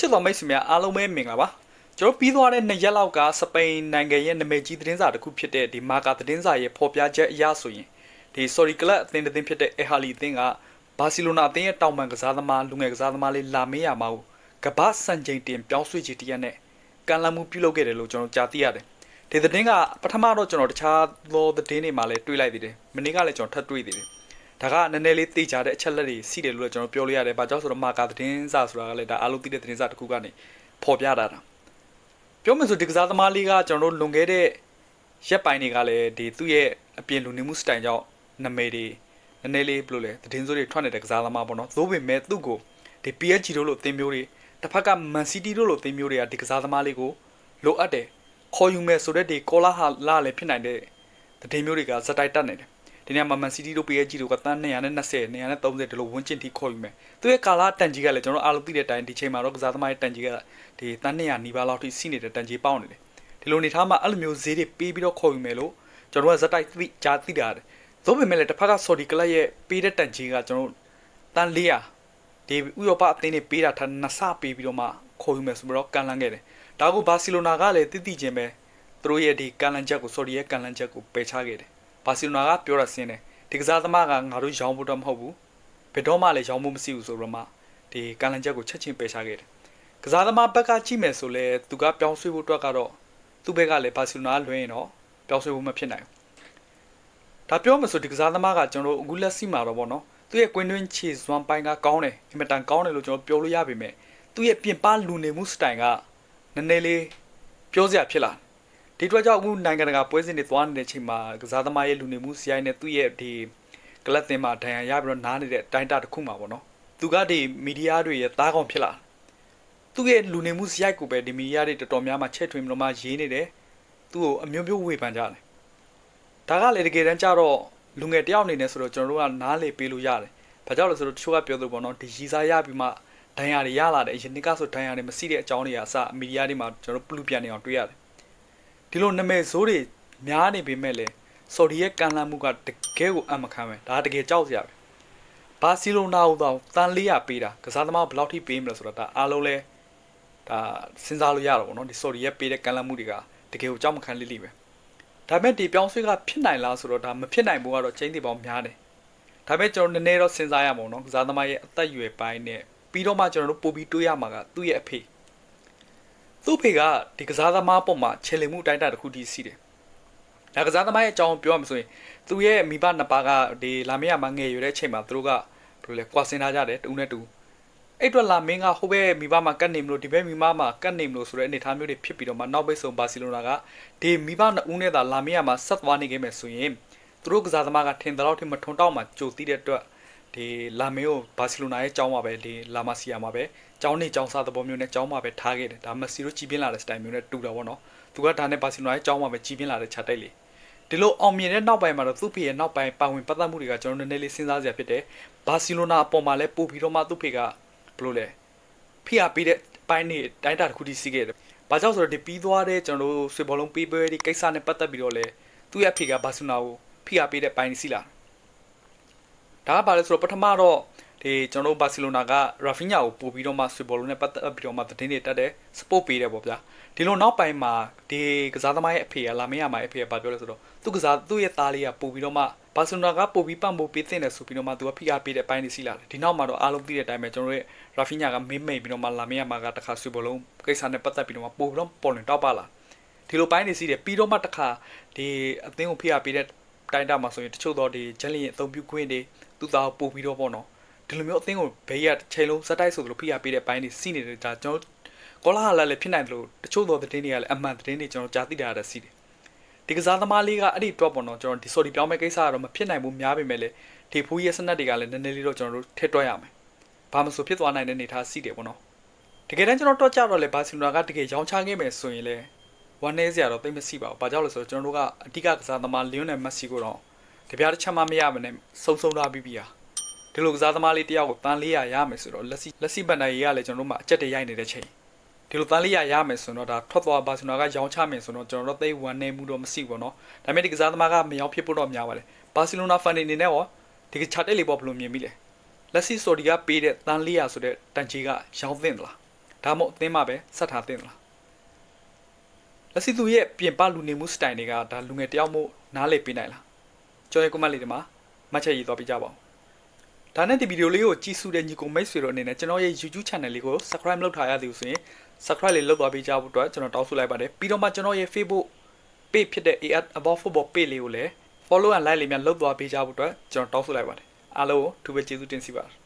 ချစ်တော်မိတ်ဆွေများအားလုံးပဲမင်္ဂလာပါကျွန်တော်ပြီးသွားတဲ့နှစ်ရက်လောက်ကစပိန်နိုင်ငံရဲ့နာမည်ကြီးသတင်းစာတစ်ခုဖြစ်တဲ့ဒီမာကာသတင်းစာရဲ့ဖော်ပြချက်အရဆိုရင်ဒီ sorry club အသင်းတစ်သင်းဖြစ်တဲ့ El Hali အသင်းကဘာစီလိုနာအသင်းရဲ့တောင်ပန်ကစားသမားလူငယ်ကစားသမားလေးလာမေးရမှာကိုကမ္ဘာစံချိန်တင်ပြောင်းရွှေ့ချီတရက်နဲ့ကန်လမှုပြုလုပ်ခဲ့တယ်လို့ကျွန်တော်ကြားသိရတယ်ဒီသတင်းကပထမတော့ကျွန်တော်တခြားသောသတင်းတွေမှာလည်းတွေ့လိုက်သေးတယ်မနေ့ကလည်းကျွန်တော်ထပ်တွေ့သေးတယ် ဒါကနည်းနည်းလေးသိကြတဲ့အချက်လက်တွေရှိတယ်လို့လည်းကျွန်တော်ပြောလို့ရတယ်။ဘာကြောင့်ဆိုတော့မာကာသတင်းစာဆိုတာကလည်းဒါအားလုံးသိတဲ့သတင်းစာတစ်ခုကနေပေါ်ပြတာတာ။ပြောမှဆိုဒီကစားသမားလေးကကျွန်တော်တို့လွန်ခဲ့တဲ့ရက်ပိုင်းတွေကလည်းဒီသူ့ရဲ့အပြင်လူနေမှုစတိုင်ကြောင့်နာမည်တွေနည်းနည်းလေးဘယ်လိုလဲသတင်းစိုးတွေထွက်နေတဲ့ကစားသမားပေါ့နော်။သို့ပေမဲ့သူ့ကိုဒီ PSG တို့လိုအသင်းမျိုးတွေတစ်ဖက်က Man City တို့လိုအသင်းမျိုးတွေကဒီကစားသမားလေးကိုလိုအပ်တယ်ခေါ်ယူမယ်ဆိုတဲ့ဒီကောလာဟာလာလည်းဖြစ်နိုင်တဲ့သတင်းမျိုးတွေကဇက်တိုက်တက်နေတယ်။ ဒီနေရာမှာ Man City တို့ PSG တို့ကတန်း220 230ဒီလိုဝန်းကျင်ထိခေါ်ယူမယ်သူရဲ့ကာလာတန်ကြီးကလည်းကျွန်တော်အားလုံးသိတဲ့အတိုင်းဒီချိန်မှာတော့ကစားသမားရဲ့တန်ကြီးကဒီတန်း200နီးပါးလောက်ထိစီးနေတဲ့တန်ကြီးပေါက်နေတယ်ဒီလိုနေထားမှာအဲ့လိုမျိုးဈေးတွေပေးပြီးတော့ခေါ်ယူမယ်လို့ကျွန်တော်ကဇက်တိုက်သိကြားသိတာတယ်သို့ပေမဲ့လည်းတစ်ဖက်က Saudi Club ရဲ့ပေးတဲ့တန်ကြီးကကျွန်တော်တန်း400ဒီဥရောပအသင်းတွေပေးတာထပ်နှစ်ဆပေးပြီးတော့မှခေါ်ယူမယ်ဆိုပြီးတော့ကန်လန်းခဲ့တယ်ဒါကဘာစီလိုနာကလည်းတိတိချင်းပဲသူတို့ရဲ့ဒီကန်လန်းချက်ကို Saudi ရဲ့ကန်လန်းချက်ကိုပယ်ချခဲ့တယ် ဘာစီလိုနာကပြောတာဆင်းတယ်ဒီကစားသမားကငါတို့ရောင်းဖို့တော့မဟုတ်ဘူးဘယ်တော့မှလည်းရောင်းဖို့မရှိဘူးဆိုတော့မှဒီကန်လန်ချက်ကိုချက်ချင်းပယ်ချခဲ့တယ်ကစားသမားဘက်ကကြည့်မယ်ဆိုလဲသူကပြောင်းရွှေ့ဖို့အတွက်ကတော့သူ့ဘက်ကလည်းဘာစီလိုနာလွှဲရင်တော့ပြောင်းရွှေ့ဖို့မဖြစ်နိုင်ဘူးဒါပြောမှဆိုဒီကစားသမားကကျွန်တော်အခုလက်ရှိမှာတော့ဗောနော်သူ့ရဲ့ကွင်းတွင်းခြေစွမ်းပိုင်းကကောင်းတယ်အင်မတန်ကောင်းတယ်လို့ကျွန်တော်ပြောလို့ရပေမဲ့သူ့ရဲ့ပြင်ပလူနေမှုစတိုင်ကနည်းနည်းလေးပြောစရာဖြစ်လာတယ် ဒီအတွက်ကြောင့်အခုနိုင်ငံတကာပွဲစဉ်တွေသွားနေတဲ့အချိန်မှာကစားသမားရဲ့လူနေမှုစီးရိုင်းနဲ့သူ့ရဲ့ဒီကလပ်တင်မှာဒဏ်ရာရပြီးတော့နားနေတဲ့အတိုင်းတာတစ်ခုမှာပေါ့နော်သူကဒီမီဒီယာတွေရဲ့သားကောင်ဖြစ်လာသူ့ရဲ့လူနေမှုစီးရိုက်ကိုပဲဒီမီဒီယာတွေတော်တော်များများချက်ထွင်ပြီးတော့မှရေးနေတယ်သူ့ကိုအမျိုးမျိုးဝေဖန်ကြတယ်ဒါကလည်းတကယ်တမ်းကျတော့လူငယ်တယောက်အနေနဲ့ဆိုတော့ကျွန်တော်တို့ကနားလေပေးလို့ရတယ်ဘာကြောင့်လဲဆိုတော့တချို့ကပြောလို့ပေါ့နော်ဒီရီစားရပြီးမှဒဏ်ရာတွေရလာတယ်ယနေ့ကဆိုဒဏ်ရာတွေမရှိတဲ့အကြောင်းတွေကအစမီဒီယာတွေမှာကျွန်တော်တို့ပလူပြန်နေအောင်တွေ့ရတယ် ဒီလိုနာမည်ဆိုးတွေများနေပေမဲ့လည်းဆော်ဒီရဲ့ကန်လန့်မှုကတကယ်ကိုအံ့မခံပဲဒါတကယ်ကြောက်စရာပဲဘာစီလိုနာဟိုတော့တန်400ပေးတာကစားသမားဘယ်လောက်ထိပေးမလဲဆိုတော့ဒါအားလုံးလဲဒါစဉ်းစားလို့ရတော့ဗောနော်ဒီဆော်ဒီရဲ့ပေးတဲ့ကန်လန့်မှုတွေကတကယ်ကိုကြောက်မခံလိလိပဲဒါပေမဲ့ဒီပြောင်းဆွဲကဖြစ်နိုင်လားဆိုတော့ဒါမဖြစ်နိုင်ဘူးကတော့ချင်းတီပေါင်းများတယ်ဒါပေမဲ့ကျွန်တော်နည်းနည်းတော့စဉ်းစားရမှာနော်ကစားသမားရဲ့အသက်အရွယ်ပိုင်းနဲ့ပြီးတော့မှကျွန်တော်တို့ပို့ပြီးတွေးရမှာကသူ့ရဲ့အဖေ သူ့ဖေကဒီကစားသမားပုံမှာခြေလည်မှုတိုင်းတာတစ်ခုတည်းရှိတယ်။ဒါကစားသမားရဲ့အကြောင်းပြောရမှာဆိုရင်သူ့ရဲ့မိဘနှစ်ပါးကဒီလာမရမှာငယ်ရွယ်တဲ့အချိန်မှာသူတို့ကဘယ်လိုလဲကွာစင်ထားကြတယ်တူနဲ့တူအဲ့အတွက်လာမင်းကဟိုဘက်မိဘမှာကတ်နေမလို့ဒီဘက်မိဘမှာကတ်နေမလို့ဆိုတဲ့အနေအထားမျိုးတွေဖြစ်ပြီးတော့မှနောက်ပိတ်ဆုံးဘာစီလိုနာကဒီမိဘနှစ်ဦးနဲ့သာလာမရမှာဆက်သွားနေခဲ့မယ်ဆိုရင်သူတို့ကစားသမားကထင်တယ်လို့ထင်မထွန်တောက်မှကြိုသိတဲ့အတွက် ဒီလာမင်းကိုဘာစီလိုနာရဲ့အကြောင်းပါပဲဒီလာမစီယာမှာပဲကျောင်းနေကျောင်းစားသဘောမျိုးနဲ့ကျောင်းမှာပဲထားခဲ့တယ်ဒါမက်ဆီတို့ကြီးပြင်းလာတဲ့စတိုင်မျိုးနဲ့တူတာပေါ့နော်သူကဒါနဲ့ဘာစီလိုနာရဲ့ကျောင်းမှာပဲကြီးပြင်းလာတဲ့ခြာတိုက်လေဒီလိုအောင်မြင်တဲ့နောက်ပိုင်းမှာတော့သူ့ဖေရဲ့နောက်ပိုင်းပါဝင်ပတ်သက်မှုတွေကကျွန်တော်နည်းနည်းလေးစဉ်းစားစရာဖြစ်တယ်ဘာစီလိုနာအပေါ်မှာလည်းပို့ပြီးတော့မှသူ့ဖေကဘယ်လိုလဲဖိအားပေးတဲ့ပိုင်းနေတိုင်းတာတစ်ခုတည်းစီးခဲ့တယ်ဘာကြောင့်ဆိုတော့ဒီပြီးသွားတဲ့ကျွန်တော်တို့ဆွေဘောလုံးပေးပွဲဒီကိစ္စနဲ့ပတ်သက်ပြီးတော့လဲသူ့ရဲ့ဖေကဘာစီလိုနာကိုဖိအားပေးတဲ့ပိုင်းစီလာ ဒါကဘာလဲဆိုတော့ပထမတော့ဒီကျွန်တော်တို့ဘာစီလိုနာကရာဖီညာကိုပို့ပြီးတော့မှဆွေဘောလုံးနဲ့ပတ်သက်ပြီးတော့မှသတင်းတွေတက်တယ်စပို့ပေးတယ်ပေါ့ဗျာဒီလိုနောက်ပိုင်းမှာဒီကစားသမားရဲ့အဖေကလာမင်းရမှာအဖေကဘာပြောလဲဆိုတော့သူကစားသူ့ရဲ့သားလေးကပို့ပြီးတော့မှဘာစီလိုနာကပို့ပြီးပံ့ပိုးပေးတဲ့တယ်ဆိုပြီးတော့မှသူကဖိအားပေးတဲ့အပိုင်းတွေစီလာတယ်ဒီနောက်မှာတော့အားလုံးသိတဲ့အတိုင်းပဲကျွန်တော်တို့ရဲ့ရာဖီညာကမေးမိတ်ပြီးတော့မှလာမင်းရမှာကတခါဆွေဘောလုံးကိစ္စနဲ့ပတ်သက်ပြီးတော့မှပို့ပြီးတော့ပေါ်လင်တောက်ပါလာဒီလိုပိုင်းတွေစီးတယ်ပြီးတော့မှတခါဒီအသင်းကိုဖိအားပေးတဲ့တိုင်းတာမှာဆိုရင်တချို့တော့ဒီဂျန်လီရဲ့အသုံးပြုခွင့်တွေ သူ့သားကိုပို့ပြီးတော့ပေါ့နော်ဒီလိုမျိုးအသင်းကိုဘေးရချိန်လုံးစက်တိုက်ဆိုသလိုဖိအားပေးတဲ့ပိုင်းတွေစီးနေတယ်ဒါကျွန်တော်ကောလာဟာလာလည်းဖြစ်နိုင်တယ်လို့တချို့သောသတင်းတွေကလည်းအမှန်သတင်းတွေကျွန်တော်ကြားသိတာရတဲ့စီးတယ်ဒီကစားသမားလေးကအဲ့ဒီတော့ပေါ့နော်ကျွန်တော်ဒီဆိုဒီပြောင်းမဲ့ကိစ္စကတော့မဖြစ်နိုင်ဘူးများပေမဲ့လည်းဒီဖူးရဲ့စနက်တွေကလည်းနည်းနည်းလေးတော့ကျွန်တော်တို့ထည့်တွက်ရမယ်ဘာမှမဆိုဖြစ်သွားနိုင်တဲ့အနေအထားစီးတယ်ပေါ့နော်တကယ်တမ်းကျွန်တော်တော့ကြတော့လေဘာစီလိုနာကတကယ်ရောင်းချခဲ့မယ်ဆိုရင်လည်းဝမ်းနေစရာတော့သိမမရှိပါဘူး။ဘာကြောင့်လဲဆိုတော့ကျွန်တော်တို့ကအဓိကကစားသမားလီယွန်နယ်မက်ဆီကိုတော့ တပြားတစ်ချက်မှမရမနဲ့စုံစုံထားပြီးပြီဟာ။ဒီလိုကစားသမားလေးတယောက်ကိုတန်400ရမယ်ဆိုတော့လက်စီလက်စီပန်နိုင်ရေးကလည်းကျွန်တော်တို့မှအကြက်တရိုက်နေတဲ့ချိန်ဒီလိုတန်400ရမယ်ဆိုတော့ဒါထွက်သွားဘာစီလိုနာကရောင်းချမယ်ဆိုတော့ကျွန်တော်တို့သိဝမ်းနေမှုတော့မရှိဘူးเนาะ။ဒါပေမဲ့ဒီကစားသမားကမရောင်းဖြစ်ဖို့တော့များပါတယ်။ဘာစီလိုနာဖန်နေနေနဲ့ရောဒီကချာတက်လေးပေါ့ဘယ်လိုမြင်မိလဲ။လက်စီဆိုဒီကပေးတဲ့တန်400ဆိုတဲ့တန်ကြီးကရောင်းသင့်သလား။ ဒါမှမဟုတ်အသင်းမှာပဲဆက်ထားတင်လားလက်စီသူရဲ့ပြင်ပလူနေမှုစတိုင်တွေကဒါလူငယ်တယောက်မို့နားလည်ပေးနိုင်လား ကျွန်တော်ရဲ့ comment လေးတွေမှာမှတ်ချက်ရေးသွားပေးကြပါဦးဒါနဲ့ဒီဗီဒီယိုလေးကိုကြည့်စုတဲ့ညီကိုမိတ်ဆွေတို့အနေနဲ့ကျွန်တော်ရဲ့ YouTube channel လေးကို subscribe လုပ်ထားရသည်ဆိုရင် subscribe လေးလုပ်သွားပေးကြဖို့အတွက်ကျွန်တော်တောင်းဆိုလိုက်ပါတယ်ပြီးတော့မှကျွန်တော်ရဲ့ Facebook page ဖြစ်တဲ့ AR About Football page လေးကိုလည်း follow and like လေးများလုပ်သွားပေးကြဖို့အတွက်ကျွန်တော်တောင်းဆိုလိုက်ပါတယ်အားလုံးကိုသူပဲကျေးဇူးတင်စီပါတယ်